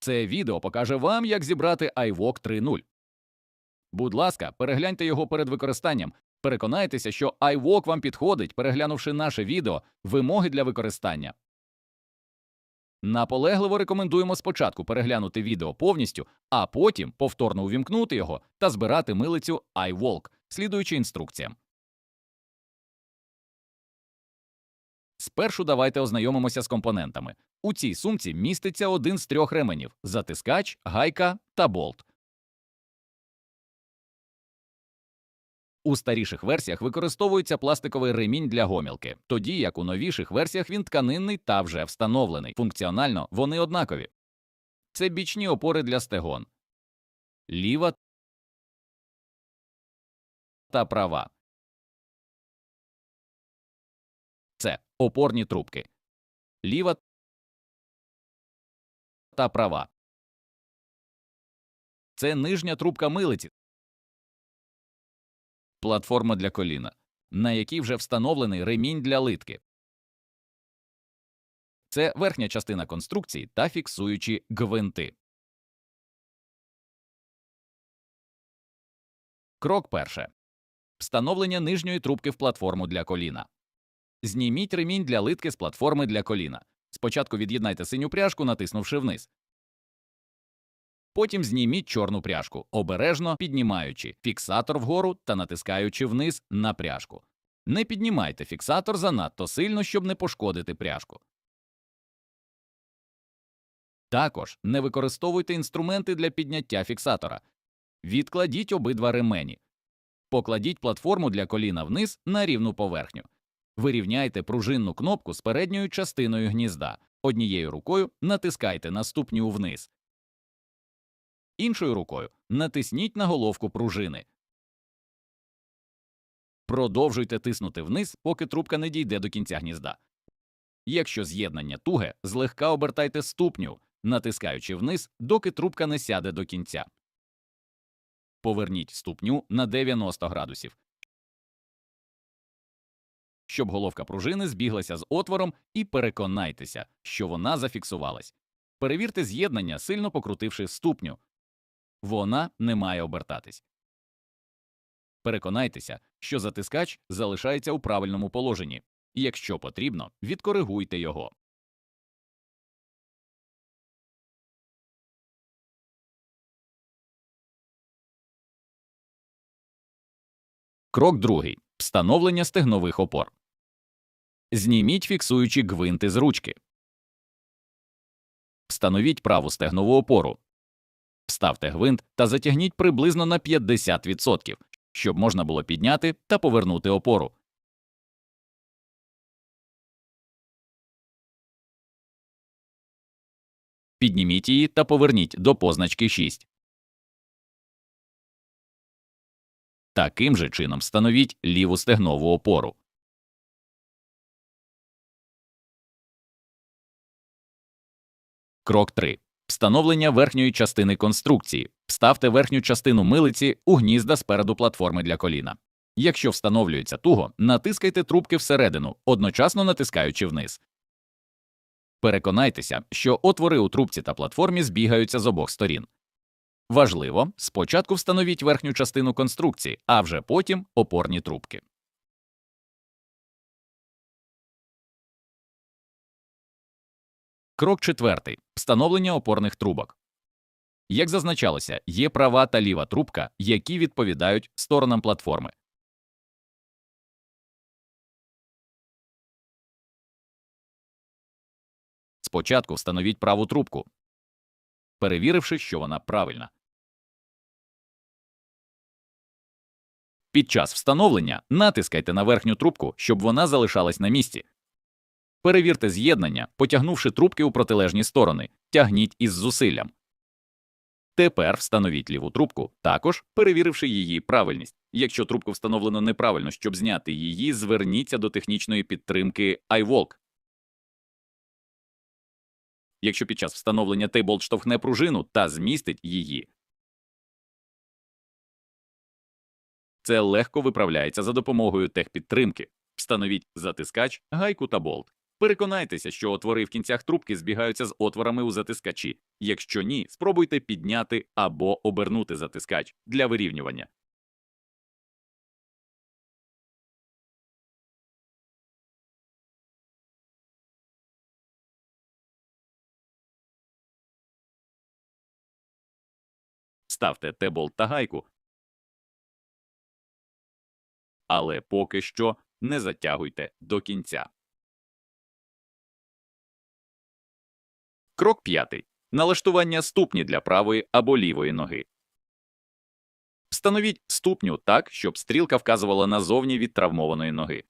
Це відео покаже вам, як зібрати iVOK 3.0. Будь ласка, перегляньте його перед використанням. Переконайтеся, що iVOK вам підходить, переглянувши наше відео вимоги для використання. Наполегливо рекомендуємо спочатку переглянути відео повністю, а потім повторно увімкнути його та збирати милицю iWalk, слідуючи інструкціям. Спершу давайте ознайомимося з компонентами. У цій сумці міститься один з трьох ременів – затискач, гайка та болт. У старіших версіях використовується пластиковий ремінь для гомілки, тоді як у новіших версіях він тканинний та вже встановлений. Функціонально вони однакові. Це бічні опори для стегон. Ліва та права. Опорні трубки. Ліва та права. Це нижня трубка милиці. Платформа для коліна, на якій вже встановлений ремінь для литки. Це верхня частина конструкції та фіксуючі гвинти. Крок перше. Встановлення нижньої трубки в платформу для коліна. Зніміть ремінь для литки з платформи для коліна. Спочатку від'єднайте синю пряжку, натиснувши вниз. Потім зніміть чорну пряжку, обережно піднімаючи фіксатор вгору та натискаючи вниз на пряжку. Не піднімайте фіксатор занадто сильно, щоб не пошкодити пряжку. Також не використовуйте інструменти для підняття фіксатора. Відкладіть обидва ремені. Покладіть платформу для коліна вниз на рівну поверхню. Вирівняйте пружинну кнопку з передньою частиною гнізда. Однією рукою натискайте на ступню вниз. Іншою рукою натисніть на головку пружини. Продовжуйте тиснути вниз, поки трубка не дійде до кінця гнізда. Якщо з'єднання туге, злегка обертайте ступню, натискаючи вниз, доки трубка не сяде до кінця. Поверніть ступню на 90 градусів, щоб головка пружини збіглася з отвором, і переконайтеся, що вона зафіксувалась. Перевірте з'єднання, сильно покрутивши ступню. Вона не має обертатись. Переконайтеся, що затискач залишається у правильному положенні, і якщо потрібно, відкоригуйте його. Крок другий. Встановлення стегнових опор. Зніміть фіксуючі гвинти з ручки. Встановіть праву стегнову опору. Вставте гвинт та затягніть приблизно на 50%, щоб можна було підняти та повернути опору. Підніміть її та поверніть до позначки 6. Таким же чином встановіть ліву стегнову опору. Крок 3. Встановлення верхньої частини конструкції. Вставте верхню частину милиці у гнізда спереду платформи для коліна. Якщо встановлюється туго, натискайте трубки всередину, одночасно натискаючи вниз. Переконайтеся, що отвори у трубці та платформі збігаються з обох сторін. Важливо, спочатку встановіть верхню частину конструкції, а вже потім опорні трубки. Крок четвертий. Встановлення опорних трубок. Як зазначалося, є права та ліва трубка, які відповідають сторонам платформи. Спочатку встановіть праву трубку, перевіривши, що вона правильна. Під час встановлення натискайте на верхню трубку, щоб вона залишалась на місці. Перевірте з'єднання, потягнувши трубки у протилежні сторони, тягніть із зусиллям. Тепер встановіть ліву трубку, також перевіривши її правильність. Якщо трубку встановлено неправильно, щоб зняти її, зверніться до технічної підтримки iWalk. Якщо під час встановлення тейболт штовхне пружину та змістить її, це легко виправляється за допомогою техпідтримки. Встановіть затискач, гайку та болт. Переконайтеся, що отвори в кінцях трубки збігаються з отворами у затискачі. Якщо ні, спробуйте підняти або обернути затискач для вирівнювання. Ставте Т-болт та гайку. Але поки що не затягуйте до кінця. Крок п'ятий. Налаштування ступні для правої або лівої ноги. Встановіть ступню так, щоб стрілка вказувала назовні від травмованої ноги.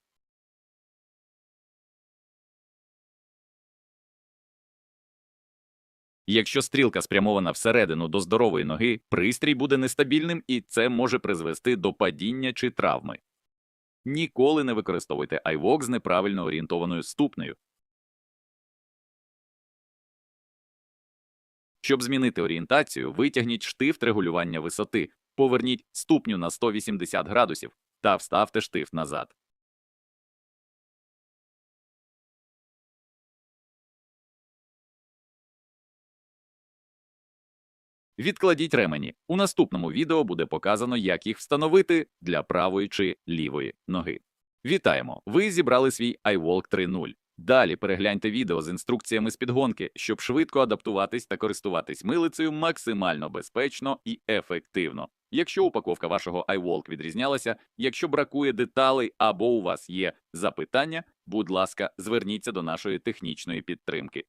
Якщо стрілка спрямована всередину до здорової ноги, пристрій буде нестабільним і це може призвести до падіння чи травми. Ніколи не використовуйте iVox з неправильно орієнтованою ступнею. Щоб змінити орієнтацію, витягніть штифт регулювання висоти, поверніть ступню на 180 градусів та вставте штифт назад. Відкладіть ремені. У наступному відео буде показано, як їх встановити для правої чи лівої ноги. Вітаємо! Ви зібрали свій iWalk 3.0. Далі перегляньте відео з інструкціями з підгонки, щоб швидко адаптуватись та користуватись милицею максимально безпечно і ефективно. Якщо упаковка вашого iWalk відрізнялася, якщо бракує деталей або у вас є запитання, будь ласка, зверніться до нашої технічної підтримки.